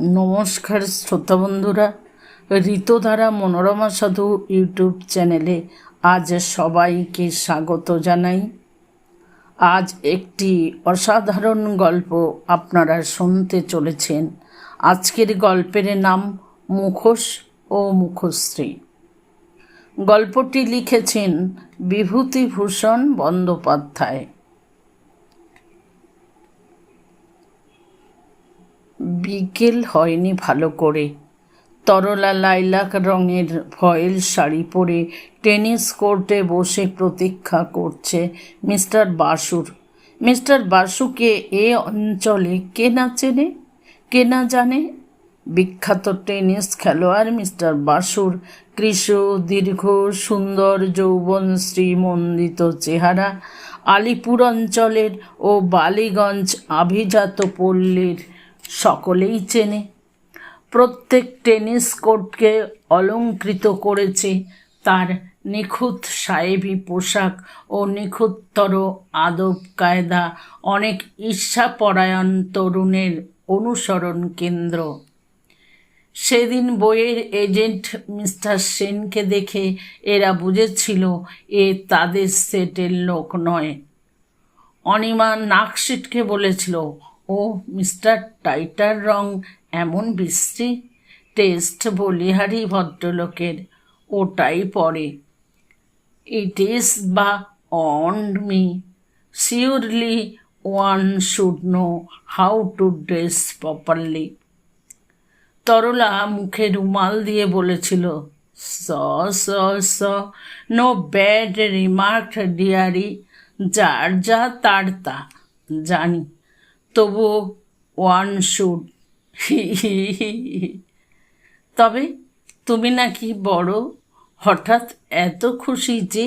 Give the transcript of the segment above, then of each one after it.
নমস্কার শ্রোতা বন্ধুরা, ঋতধারা মনোরমা সাধু ইউটিউব চ্যানেলে আজ সবাইকে স্বাগত জানাই। আজ একটি অসাধারণ গল্প আপনারা শুনতে চলেছেন। আজকের গল্পের নাম মুখোশ ও মুখশ্রী। গল্পটি লিখেছেন বিভূতিভূষণ বন্দ্যোপাধ্যায়। বিকেল হয়নি ভালো করে। তরলা লাইলাক রঙের ফয়েল শাড়ি পরে টেনিস কোর্টে বসে প্রতীক্ষা করছে মিস্টার বাসুর। মিস্টার বাসুকে এ অঞ্চলে কে না চেনে? কে না জানে? বিখ্যাত টেনিস খেলোয়াড় মিস্টার বাসুর কৃষ দীর্ঘ সুন্দর যৌবন শ্রীমন্দিত চেহারা, আলিপুর অঞ্চলের ও বালিগঞ্জ আভিজাত পল্লীর সকলেই চেনে। প্রত্যেক টেনিস কোর্টকে অলঙ্কৃত করেছে তার নিখুঁত সাহেবী পোশাক ও নিখুঁততর আদব কায়দা অনেক ঈর্ষাপরায়ণ তরুণের অনুসরণ কেন্দ্র। সেদিন বইয়ের এজেন্ট মিস্টার সেনকে দেখে এরা বুঝেছিল, এ তাদের সেটের লোক নয়। অনিমা নাকশিটকে বলেছিল ও মিস্টার টাইটার রং এমন বিশ্রী। টেস্ট বলিহারি ভদ্রলোকের। ওটাই পরে। ইট ইজ বা on me surely one should know how to dress properly Tarala মুখে রুমাল দিয়ে বলেছিল, স স স নো ব্যাড রিমার্ক ডিয়ারি যার যা তার তা, জানি। তবু ওয়ান শুড তবে তুমি নাকি বড়, হঠাৎ এত খুশি যে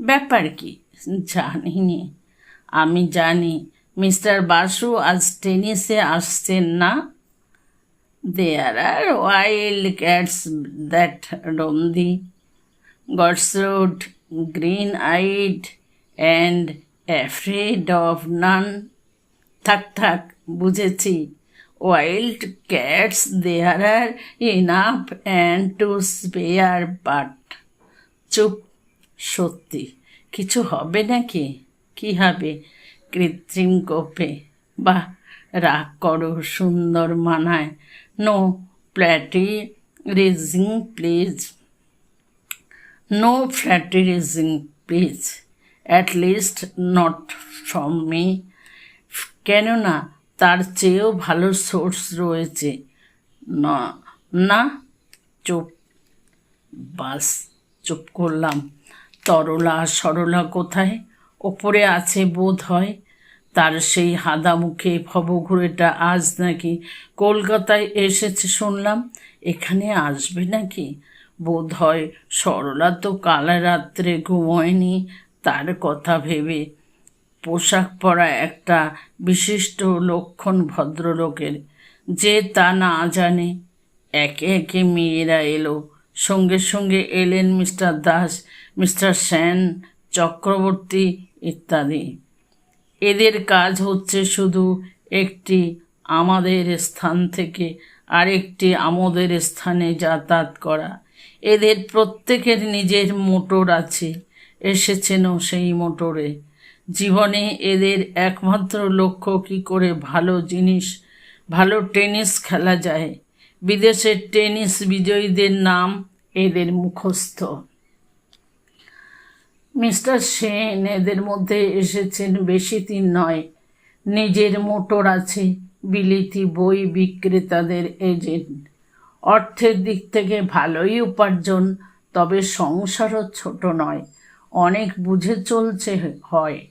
ব্যাপার কি? জানিনি। আমি জানি মিস্টার বাসু আজ টেনিসে আসছেন না। There are wild cats that roam the gods road green eyed and afraid of none থাক থাক, বুঝেছি। Wild cats, there are enough and to spare but. চুপ, সত্যি। কিছু হবে নাকি? কি হবে? কৃত্রিম কোপে বা রাগ করো, সুন্দর মানায়। No flattering please. No flattering please. At least, not from me. কেননা তার চেয়েও ভালো সোর্স রয়েছে। না না, চুপ। বাস, চুপ করলাম। তরলা, সরলা কোথায়? ওপরে আছে বোধ হয়। তার সেই হাদা মুখে ভবঘুরেটা আজ নাকি কলকাতায় এসেছে শুনলাম। এখানে আসবে নাকি? বোধ হয় সরলা তো কাল রাত্রে ঘুমোয়নি। তার কথা ভেবে পোশাক পরা একটা বিশিষ্ট লক্ষণ ভদ্রলোকের। যে তা না জানে, একে একে মেয়েরা এলো। সঙ্গে সঙ্গে এলেন মিস্টার দাস, মিস্টার সেন, চক্রবর্তী ইত্যাদি। এদের কাজ হচ্ছে শুধু একটি আমাদের স্থান থেকে আরেকটি আমাদের স্থানে যাতায়াত করা। এদের প্রত্যেকের নিজের মোটর আছে। এসেছেনও সেই মোটরে। জীবনে এদের একমাত্র লক্ষ্য কী করে ভালো জিনিস, ভালো টেনিস খেলা যায়। বিদেশের টেনিস বিজয়ীদের নাম এদের মুখস্থ। মিস্টার সেন এদের মধ্যে এসেছেন বেশি দিন নয়। নিজের মোটর আছে, বিলিতি বই বিক্রেতাদের এজেন্ট। অর্থের দিক থেকে ভালোই উপার্জন, তবে সংসারও ছোট নয়। অনেক বুঝে চলছে হয়।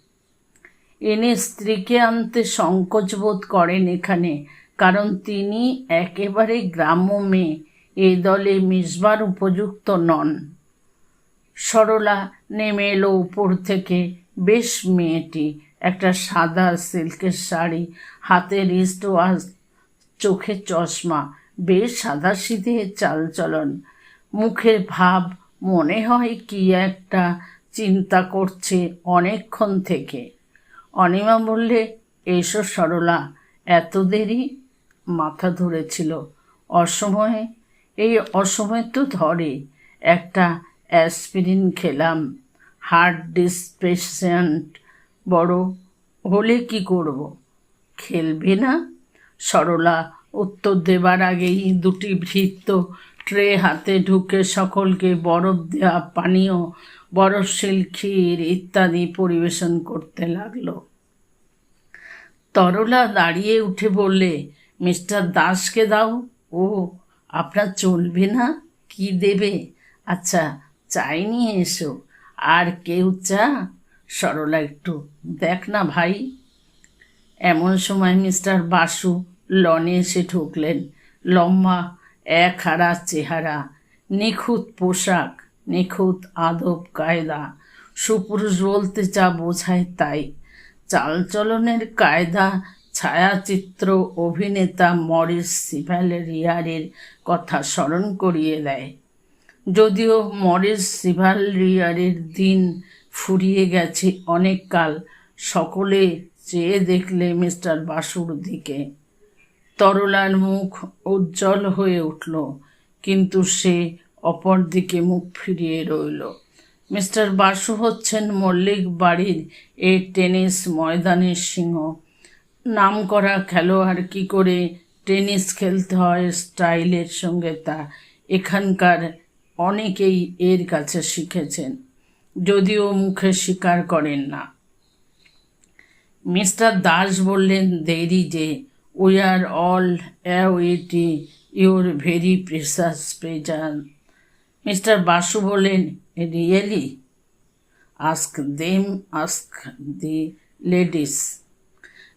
এনে স্ত্রীকে আনতে সংকোচ বোধ করেন এখানে, কারণ তিনি একেবারে গ্রাম্য মেয়ে। এ দলে মিশবার উপযুক্ত নন। সরলা নেমে এলো উপর থেকে। বেশ মেয়েটি, একটা সাদা সিল্কের শাড়ি, হাতে রিস্ট ওয়াচ চোখে চশমা, বেশ সাদা সিধে চালচলন। মুখের ভাব, মনে হয় কি একটা চিন্তা করছে অনেকক্ষণ থেকে। অনিমা বললে, এসো সরলা। এত দেরি মাথা ধরেছিল। অসময়ে, এই অসময়ে তো ধরে, একটা অ্যাসপিরিন খেলাম, হার্ট ডিস পেশেন্ট বড় হলে কি করব? খেলবে না? সরলা উত্তর দেবার আগেই দুটি ভৃত্য ট্রে হাতে ঢুকে সকলকে বরফ দেওয়া পানীয় বরফশীল ক্ষীর ইত্যাদি পরিবেশন করতে লাগল। তরলা দাঁড়িয়ে উঠে বললে, মিস্টার দাসকে দাও। ও, আপনার চলবে না? কি দেবে? আচ্ছা চাই নিয়ে এসো। আর কেউ চা? সরলা একটু, দেখ না ভাই। এমন সময় মিস্টার বাসু লনে এসে ঢুকলেন। লম্বা, এক হারা চেহারা, নিখুঁত পোশাক নিখুঁত আদব কায়দা। সুপুরুষ বলতে যা বোঝায় তাই। চালচলনের কায়দা, ছায়াচিত্র অভিনেতা মরিস সিভালেরিয়ারের কথা স্মরণ করিয়ে দেয়। যদিও মরিস সিভালরিয়ারের দিন ফুরিয়ে গেছে অনেক কাল, সকলে চেয়ে দেখলে মিস্টার বাসুর দিকে। তরলার মুখ উজ্জ্বল হয়ে উঠল, কিন্তু সে অপর দিকে মুখ ফিরিয়ে রইল। মিস্টার বাসু হচ্ছেন মল্লিক বাড়ির এই টেনিস ময়দানের সিংহ। নাম করা খেলোয়াড় কি করে টেনিস খেলতে হয় স্টাইলের সঙ্গে তা এখানকার অনেকেই এর কাছে শিখেছেন, যদিও মুখে স্বীকার করেন না। মিস্টার দাস বললেন, দেরি যে we are all অ্যাওয়েটি your very precious presence mister Basu বললেন, really? Ask them, ask the ladies.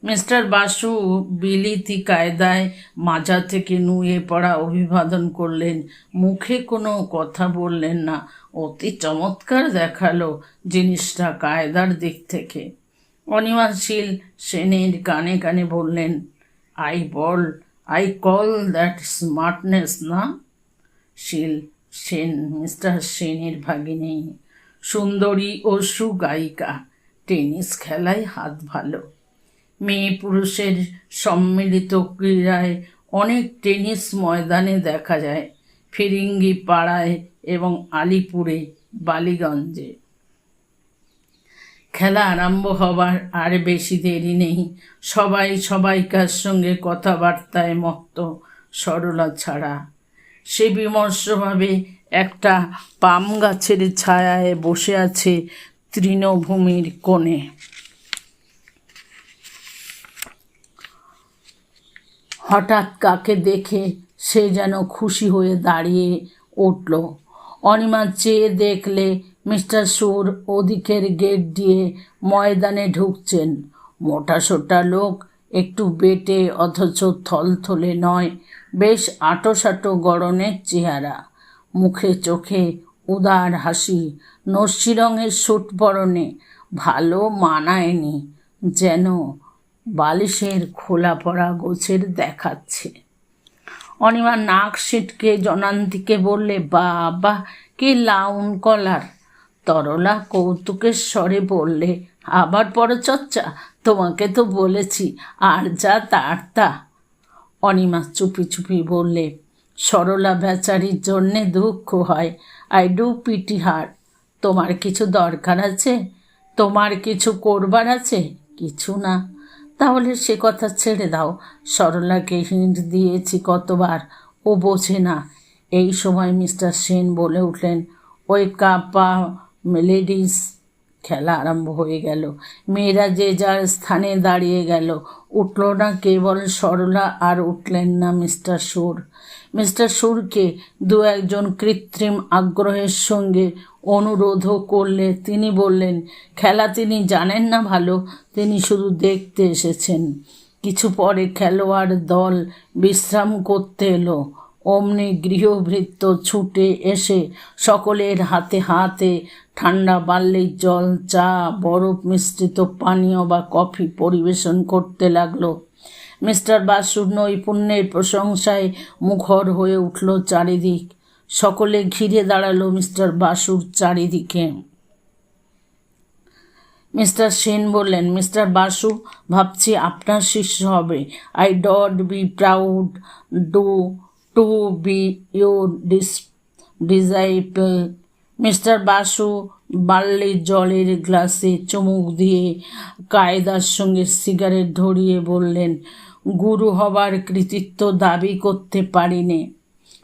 Mister Basu বিলিতি কায়দায় মাজা থেকে নুয়ে পড়া অভিবাদন করলেন। মুখে কোনো কথা বললেন না। অতি চমৎকার দেখাল জিনিসটা কায়দার দিক থেকে। অনিমাশীল সেনের কানে কানে বললেন, আই বল, আই কল দ্যাট স্মার্টনেস না? শিল সেন, মিস্টার সেনের ভাগিনী, সুন্দরী ও সুগায়িকা, টেনিস খেলায় হাত ভালো। মেয়ে পুরুষের সম্মিলিত ক্রীড়ায় অনেক টেনিস ময়দানে দেখা যায়, ফিরিঙ্গি পাড়ায় এবং আলিপুরে, বালিগঞ্জে। খেলা আরম্ভ হবার আর বেশি দেরি নেই। সবাই সবাইকার সঙ্গে কথাবার্তায় মত্ত, সরলা ছাড়া। সে বিমর্ষভাবে একটা পাম গাছের ছায়ায় বসে আছে তৃণভূমির কোণে। হঠাৎ কাকে দেখে সে যেন খুশি হয়ে দাঁড়িয়ে উঠল। অনিমা চেয়ে দেখলে মিস্টার সুর ওদিকের গেট দিয়ে ময়দানে ঢুকছেন। মোটা সোটা লোক একটু বেটে অথচ থলথলে নয়, বেশ আটোসাটো গড়নের চেহারা। মুখে চোখে উদার হাসি নস্যি রঙের সুট পরনে ভালো মানায়নি যেন বালিশের খোলা পড়া গোছের দেখাচ্ছে। অনিমা নাক সিটকে জনান্তিকে বললে বা বাবা, কি লাউন কলার? তরলা কৌতুকের স্বরে বললে, আবার পরচর্চা? তোমাকে তো বলেছি, আর যা তার তা। অনিমা চুপি চুপি বললে, সরলা বেচারির জন্যে দুঃখ হয় আই ডু পিটি হার তোমার কিছু দরকার আছে? তোমার কিছু করবার আছে? কিছু না। তাহলে সে কথা ছেড়ে দাও। সরলাকে হিন্ট দিয়েছি কতবার, ও বোঝে না। এই সময় মিস্টার সেন বলে উঠলেন, ওই কাপা, লেডিস খেলা আরম্ভ হয়ে গেল। মেয়েরা যে যার স্থানে দাঁড়িয়ে গেল। উঠল না কেবল সরলা আর উঠলেন না মিস্টার সুর। মিস্টার সুরকে দু একজন কৃত্রিম আগ্রহের সঙ্গে অনুরোধও করলে তিনি বললেন, খেলা তিনি জানেন না ভালো, তিনি শুধু দেখতে এসেছেন। কিছু পরে খেলোয়াড় দল বিশ্রাম করতে এলো। অমনি গৃহভৃত্য ছুটে এসে সকলের হাতে হাতে ঠান্ডা বাল্লির জল, চা, বরফ মিশ্রিত পানীয় বা কফি পরিবেশন করতে লাগল। মিস্টার বাসুর নৈপুণ্যের প্রশংসায় মুখর হয়ে উঠল চারিদিক। সকলে ঘিরে দাঁড়াল মিস্টার বাসুর চারিদিকে। মিস্টার সেন বললেন, মিস্টার বাসু, ভাবছি আপনার শিষ্য হবে। I would be proud do to be your dis disciple mister Basu বার্লির জলের গ্লাসে চুমুক দিয়ে কায়দার সঙ্গে সিগারেট ধরিয়ে বললেন, গুরু হবার কৃতিত্ব দাবি করতে পারিনে।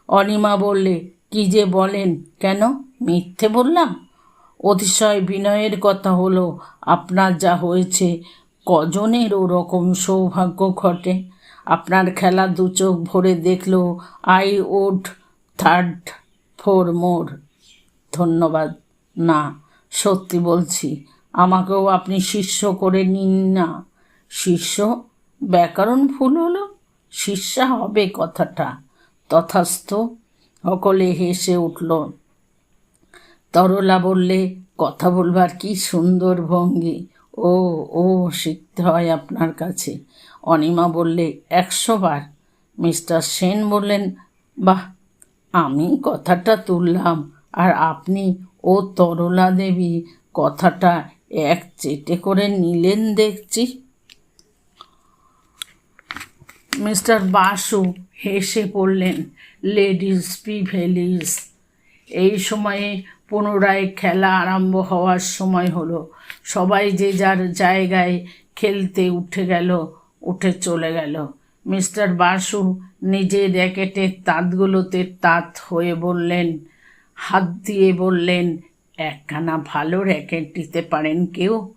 অনিমা বললে, কি যে বলেন? কেন? মিথ্যে বললাম? অতিশয় বিনয়ের কথা হলো, আপনার যা হয়েছে কজনের ওরকম সৌভাগ্য ঘটে? আপনার খেলা দু চোখ ভরে দেখল I would thirst for more ধন্যবাদ। না, সত্যি বলছি, আমাকেও আপনি শিষ্য করে নিন না। শিষ্য? ব্যাকরণ ভুল হলো? শিষ্যা হবে কথাটা। তথাস্থ। সকলে হেসে উঠল। তরলা বললে, কথা বলবার কি সুন্দর ভঙ্গি। ও ও শিখতে হয় আপনার কাছে। অনিমা বললে, একশো বার। মিস্টার সেন বললেন, বাহ, আমি কথাটা তুললাম। আর আপনি, ও তরলা দেবী, কথাটা এক চেটে করে নিলেন দেখছি। মিস্টার বাসু হেসে পড়লেন, লেডিস প্রিভেলিস এই সময়ে পুনরায় খেলা আরম্ভ হওয়ার সময় হলো। সবাই যে যার জায়গায় খেলতে উঠে গেল, উঠে চলে গেল। মিস্টার বাসু নিজে র্যাকেটের তাঁতগুলোতে তাঁত হয়ে বললেন, হাত দিয়ে বললেন, একখানা ভালো র্যাকেট দিতে পারেন কেউ?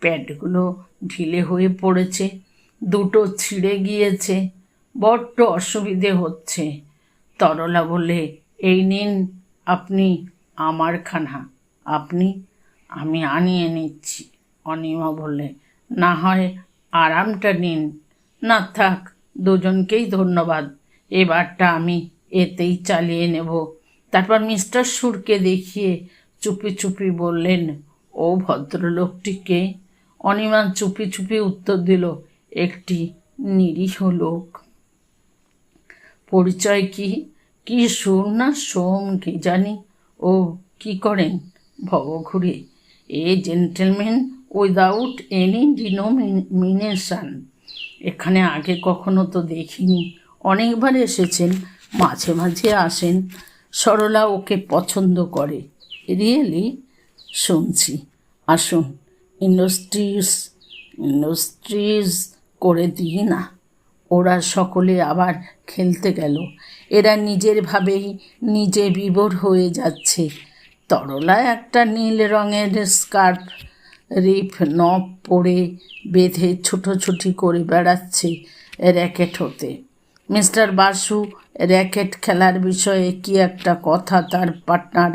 প্যাডগুলো ঢিলে হয়ে পড়েছে, দুটো ছিঁড়ে গিয়েছে, বড্ড অসুবিধে হচ্ছে। তরলা বলে এই নিন, আপনি আমার খানা। আপনি, আমি আনিয়ে নিচ্ছি, অনিমা বললে। না হয় আরামটা নিন। না থাক, দুজনকেই ধন্যবাদ। এবারটা আমি এতেই চালিয়ে নেব। তারপর মিস্টার সুরকে দেখিয়ে চুপি চুপি বললেন, ও ভদ্রলোকটিকে অনিমা চুপি চুপি উত্তর দিল, একটি নিরীহ লোক। পরিচয় কি? কি সুর না সোম, কি জানি। ও কি করেন? ভবঘুরে a gentleman without any denomination এখানে আগে কখনো তো দেখিনি। অনেকবার এসেছেন, মাঝে মাঝে আসেন। সরলা ওকে পছন্দ করে। রিয়েলি শুনছি। আসুন। ইন্ডাস্ট্রিজ ইন্ডাস্ট্রিজ করে দিই না। ওরা সকলে আবার খেলতে গেল। এরা নিজের ভাবেই নিজে বিভোর হয়ে যাচ্ছে। তরলা একটা নীল রঙের স্কার্ফ, রিফ নব পরে বেঁধে ছুটোছুটি করে বেড়াচ্ছে র্যাকেট হতে। মিস্টার বাসু, র্যাকেট খেলার বিষয়ে কি একটা কথা তার পার্টনার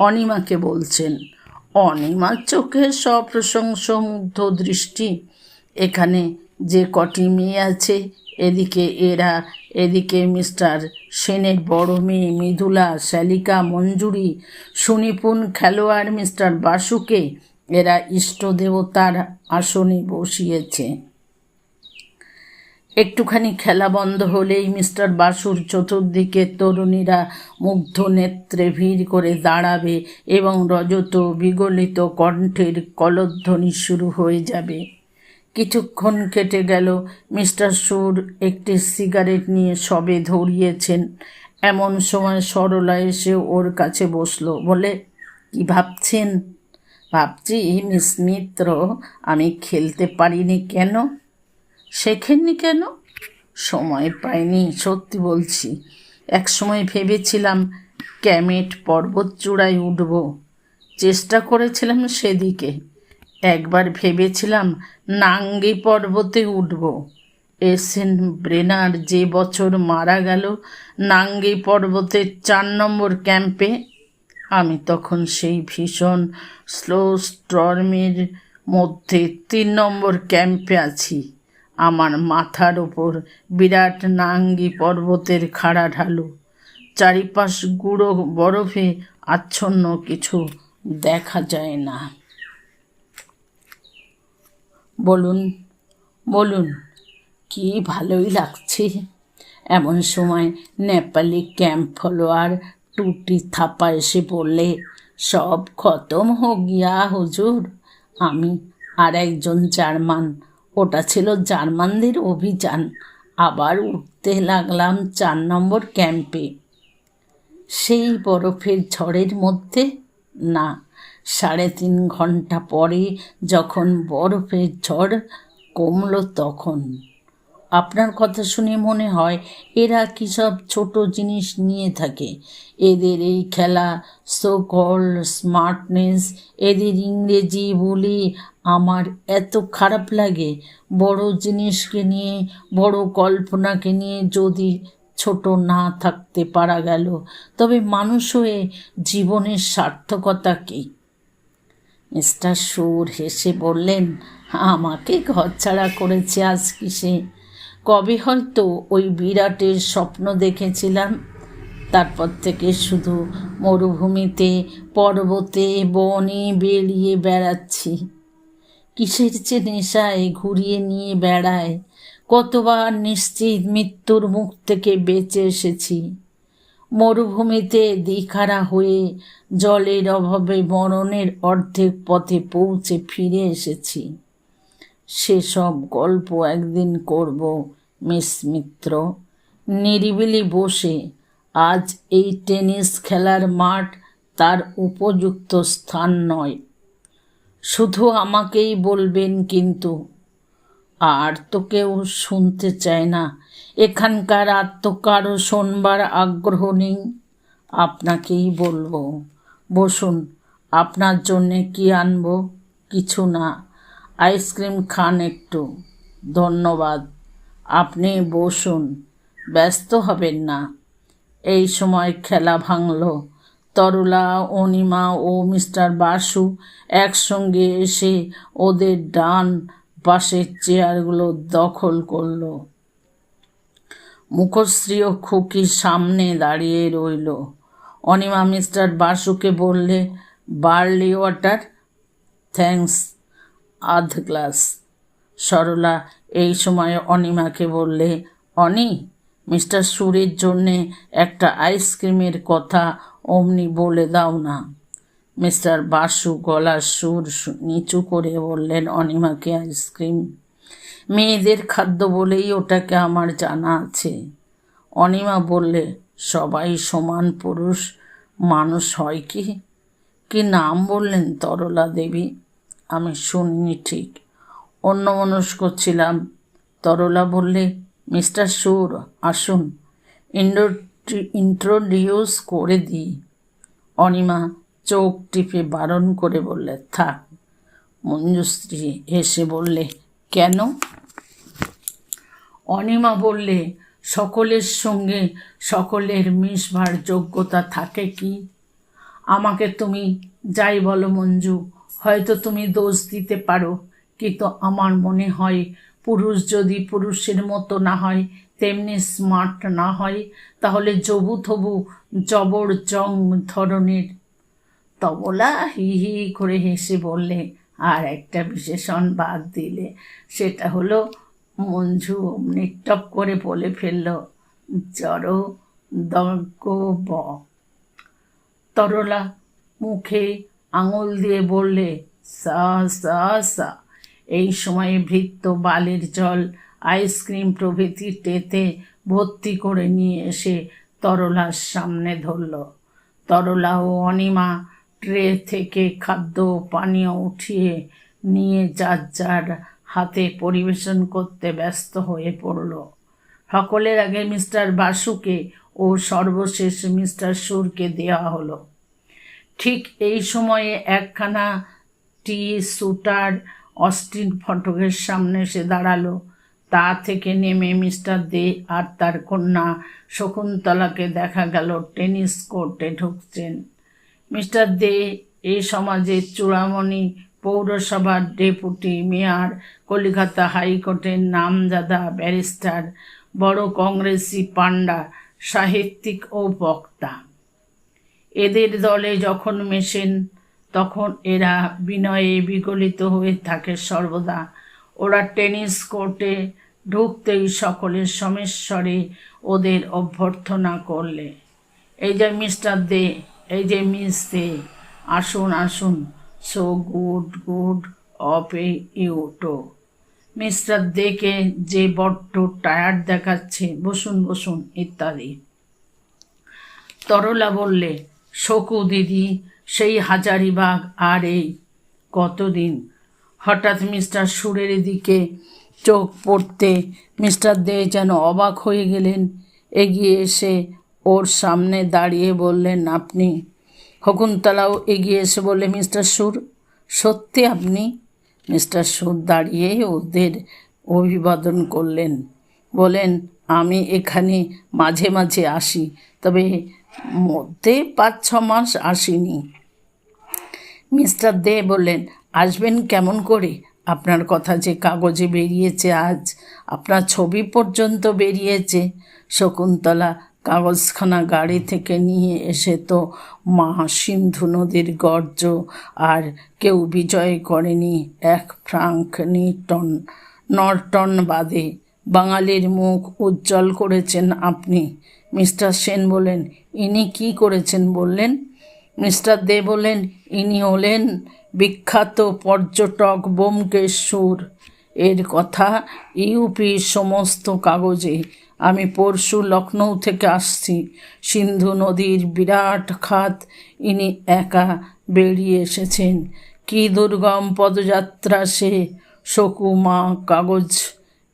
অনিমাকে বলছেন? অনিমার চোখে সপ্রশংসমুগ্ধ দৃষ্টি। এখানে যে কটি মেয়ে আছে এদিকে এরা, এদিকে মিস্টার সেনের বড় মেয়ে মৃদুলা, শ্যালিকা মঞ্জুরি, সুনিপুণ খেলোয়াড় মিস্টার বাসুকে এরা ইষ্ট দেবতার আসনে বসিয়েছে। একটুখানি খেলা বন্ধ হলেই মিস্টার বাসুর চতুর্দিকে তরুণীরা মুগ্ধ নেত্রে ভিড় করে দাঁড়াবে এবং রজত বিগলিত কণ্ঠের কলধ্বনি শুরু হয়ে যাবে। কিছুক্ষণ কেটে গেল। মিস্টার সুর একটি সিগারেট নিয়ে সবে ধরিয়েছেন। এমন সময় সরলা এসে ওর কাছে বসল, বলে, কি ভাবছেন? ভাবছি, মিস মিত্র, আমি খেলতে পারিনি কেন? শেখেননি কেন? সময় পাইনি, সত্যি বলছি। এক সময় ভেবেছিলাম ক্যামেট পর্বত চূড়ায় উঠব। চেষ্টা করেছিলাম সেদিকে। একবার ভেবেছিলাম নাঙ্গি পর্বতে উঠব। এসেন ব্রেনার যে বছর মারা গেল নাঙ্গি পর্বতের চার নম্বর ক্যাম্পে, আমি তখন সেই ভীষণ স্লো স্টর্মের মধ্যে তিন নম্বর ক্যাম্পে আছি। আমার মাথার ওপর বিরাট নাঙ্গি পর্বতের খাড়া ঢালু। চারিপাশ গুঁড়ো বরফে আচ্ছন্ন কিছু দেখা যায় না। বলুন বলুন, কি ভালোই লাগছে? এমন সময় নেপালি ক্যাম্প ফলোয়ার টুটি থাপা এসে বললে, সব খতম হো গিয়া হুজুর। আমি আর একজন জার্মান। ওটা ছিল জার্মানদের অভিযান। আবার উঠতে লাগলাম চার নম্বর ক্যাম্পে। সেই বরফের ঝড়ের মধ্যে? না সাড়ে তিন ঘণ্টা পরে যখন বরফের ঝড় কমলো তখন। আপনার কথা শুনে মনে হয় এরা কী সব ছোট জিনিস নিয়ে থাকে। এদের এই খেলা সো কল স্মার্টনেস এদের ইংরেজি বলি আমার এত খারাপ লাগে। বড় জিনিসকে নিয়ে, বড় কল্পনাকে নিয়ে যদি ছোট না থাকতে পারা গেল, তবে মানুষ হয়ে জীবনের সার্থকতা কী? মিস্টার সুর হেসে বললেন, আমাকে ঘরছাড়া করেছে আজ কিসে? কবে হয়তো ওই বিরাটের স্বপ্ন দেখেছিলাম। তারপর থেকে শুধু মরুভূমিতে, পর্বতে, বনে বেরিয়ে বেড়াচ্ছি। কিসের যে নেশায় ঘুরিয়ে নিয়ে বেড়ায়? কতবার নিশ্চিত মৃত্যুর মুখ থেকে বেঁচে এসেছি। মরুভূমিতে দিখারা হয়ে জলের অভাবে মরণের অর্ধেক পথে পৌঁছে ফিরে এসেছি। সেসব গল্প একদিন করব, মিস মিত্র। নিরিবিলি বসে আজ এই টেনিস খেলার মাঠ তার উপযুক্ত স্থান নয়। শুধু আমাকেই বলবেন কিন্তু, আর তো কেউ শুনতে চায় না এখানকার আর তো কারও শোনবার আগ্রহ নেই। আপনাকেই বলব, বসুন, আপনার জন্যে কি আনব? কিছু না। আইসক্রিম খান একটু। ধন্যবাদ। আপনি বসুন, ব্যস্ত হবেন না। এই সময় খেলা ভাঙল। তরলা, অনিমা ও মিস্টার বাসু একসঙ্গে এসে ওদের ডান পাশের চেয়ারগুলো দখল করল। মুখশ্রী ও খুকি সামনে দাঁড়িয়ে রইল। অনিমা মিস্টার বাসুকে বললে, বার্লি ওয়াটার, থ্যাঙ্কস, আধ গ্লাস। সরলা এই সময় অনিমাকে বললে, অনি, মিস্টার সুরের জন্যে একটা আইসক্রিমের কথা অমনি বলে দাও না। মিস্টার বাসু গলার সুর নিচু করে বললেন, অনিমাকে আইসক্রিম মেয়েদের খাদ্য বলেই ওটাকে আমার জানা আছে। অনিমা বললে, সবাই সমান পুরুষ, মানুষ হয় কি? কি নাম বললেন তরলা দেবী? আমি শুনিনি ঠিক। অন্য মনস্ক ছিলাম। তরলা বললে, মিস্টার সুর, আসুন ইন্ট্রোডিউস করে দিই। অনিমা চোখ টিপে বারণ করে বললে, থাক। মঞ্জুশ্রী এসে বললে, কেন? অনিমা বললে, সকলের সঙ্গে সকলের মিশবার যোগ্যতা থাকে কি? আমাকে তুমি যাই বলো মঞ্জু, হয়তো তুমি দোষ দিতে পারো। কিন্তু আমার মনে হয়, পুরুষ যদি পুরুষের মতো না হয়, তেমনি স্মার্ট না হয়, তাহলে জবু থবু জবর জং ধরনের তবলা হি হি করে হেসে বললে, আর একটা বিশেষণ বাদ দিলে, সেটা হলো মঞ্জু নিটপ করে বলে ফেলল, জড় দজ্ঞ ব। তরলা মুখে আঙুল দিয়ে বললে, সা সা সা। এই সময়ে ভৃত্য বালের জল আইসক্রিম প্রভৃতি টেতে ভর্তি করে নিয়ে এসে তরলার সামনে ধরল। তরলা ও অনিমা ট্রে থেকে খাদ্য পানীয় উঠিয়ে নিয়ে যার যার হাতে পরিবেশন করতে ব্যস্ত হয়ে পড়ল। সকলের আগে মিস্টার বাসুকে ও সর্বশেষ মিস্টার সুরকে দেওয়া হলো। ঠিক এই সময়ে একখানা টি সুটার অস্টিন ফটকের সামনে এসে দাঁড়াল। তা থেকে নেমে মিস্টার দে আর তার কন্যা শকুন্তলাকে দেখা গেল টেনিস কোর্টে ঢুকছেন। মিস্টার দে এ সমাজের চূড়ামণি পৌরসভার ডেপুটি মেয়র, কলিকাতা হাইকোর্টের নামজাদা ব্যারিস্টার, বড় কংগ্রেসি পাণ্ডা, সাহিত্যিক ও বক্তা। এদের দলে যখন মেশেন, তখন এরা বিনয়ে বিগলিত হয়ে থাকে সর্বদা। ওরা টেনিস কোর্টে ঢুকতেই সকলের সমেশ্বরে ওদের অভ্যর্থনা করলে। এই যে মিস্টার দে, এই যে মিস দে, আসুন আসুন। So good good of a you to mister দেকে যে বড্ড টায়ার্ড দেখাচ্ছে, বসুন বসুন, ইত্যাদি। তরলা বললে, শকু দিদি, সেই হাজারিবাগ আর এই কতদিন? হঠাৎ মিস্টার সুরের দিকে চোখ পড়তে মিস্টার দে যেন অবাক হয়ে গেলেন। এগিয়ে এসে ওর সামনে দাঁড়িয়ে বললেন, আপনি শকুন্তলাও এগিয়ে এসে বলে মিস্টার সুর, সত্যি আপনি মিস্টার সুর দাঁড়িয়ে ওদের অভিবাদন করলেন। বলেন, আমি এখানে মাঝে মাঝে আসি, তবে মধ্যে পাঁচ, ছ মাস আসিনি। মিস্টার দে বললেন, আসবেন কেমন করে? আপনার কথা যে কাগজে বেরিয়েছে আজ, আপনার ছবি পর্যন্ত বেরিয়েছে। শকুন্তলা কাগজখানা গাড়ি থেকে নিয়ে এসে তো মা সিন্ধু নদীর গর্জ, আর কেউ বিজয় করেনি এক ফ্রাঙ্ক নিটন নর্টন বাদে। বাঙালির মুখ উজ্জ্বল করেছেন আপনি। মিস্টার সেন বলেন, ইনি কি করেছেন? বললেন, মিস্টার দে বলেন, ইনি হলেন বিখ্যাত পর্যটক বোমকেশ্বর এর কথা ইউপির সমস্ত কাগজে আমি পরশু লখনৌ থেকে আসছি। সিন্ধু নদীর বিরাট খাত ইনি একা বেরিয়ে এসেছেন। কি দুর্গম পদযাত্রা সে, শকু মা কাগজ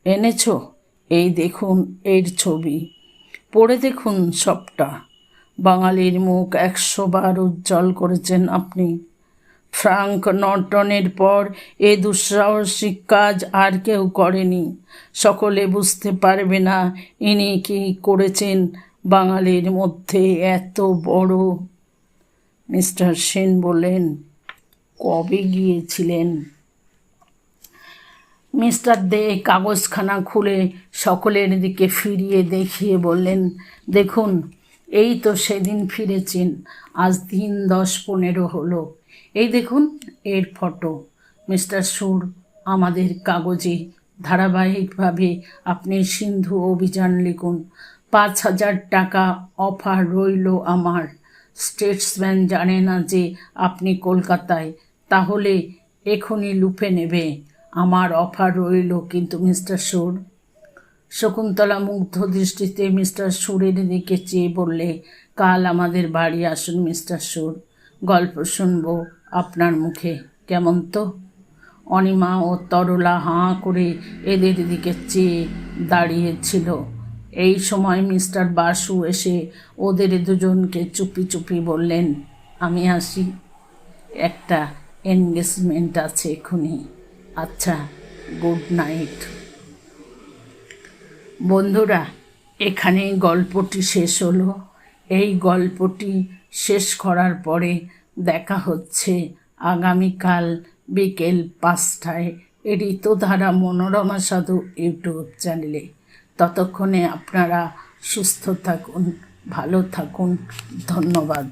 এনেছো? এই দেখুন এর ছবি। পড়ে দেখুন সবটা। বাঙালির মুখ একশো বার উজ্জ্বল করেছেন আপনি। ফ্রাঙ্ক নর্টনের পর এ দুঃসাহসিক কাজ আর কেউ করেনি। সকলে বুঝতে পারবে না ইনি কি করেছেন বাঙালির মধ্যে এত বড়। মিস্টার সেন বললেন, কবে গিয়েছিলেন? মিস্টার দে কাগজখানা খুলে সকলের দিকে ফিরিয়ে দেখিয়ে বললেন, দেখুন, এই তো সেদিন ফিরেছেন, আজ দিন দশ পনেরো হলো। এই দেখুন এর ফটো মিস্টার সুর আমাদের কাগজে ধারাবাহিকভাবে আপনি সিন্ধু অভিযান লিখুন। পাঁচ হাজার টাকা অফার রইল আমার। স্টেটসম্যান জানে না যে আপনি কলকাতায়। তাহলে এখনই লুফে নেবে। আমার অফার রইল কিন্তু মিস্টার সুর। শকুন্তলা মুগ্ধ দৃষ্টিতে মিস্টার সুরের দিকে চেয়ে বললে, কাল আমাদের বাড়ি আসুন মিস্টার সুর। গল্প শুনব। আপনার মুখে। কেমন তো? অনিমা ও তরলা হাঁ করে এদের দিকে চেয়ে দাঁড়িয়েছিল। এই সময় মিস্টার বাসু এসে ওদের দুজনকে চুপি চুপি বললেন, আমি আসি। একটা এনগেজমেন্ট আছে এখনই আচ্ছা গুড নাইট বন্ধুরা, এখানেই গল্পটি শেষ হলো। এই গল্পটি শেষ করার পরে দেখা হচ্ছে। আগামীকাল বিকেল পাঁচটায় ঋতুধারা মনোরমা সাধু ইউটিউব চ্যানেলে। ততক্ষণে আপনারা সুস্থ থাকুন, ভালো থাকুন। ধন্যবাদ।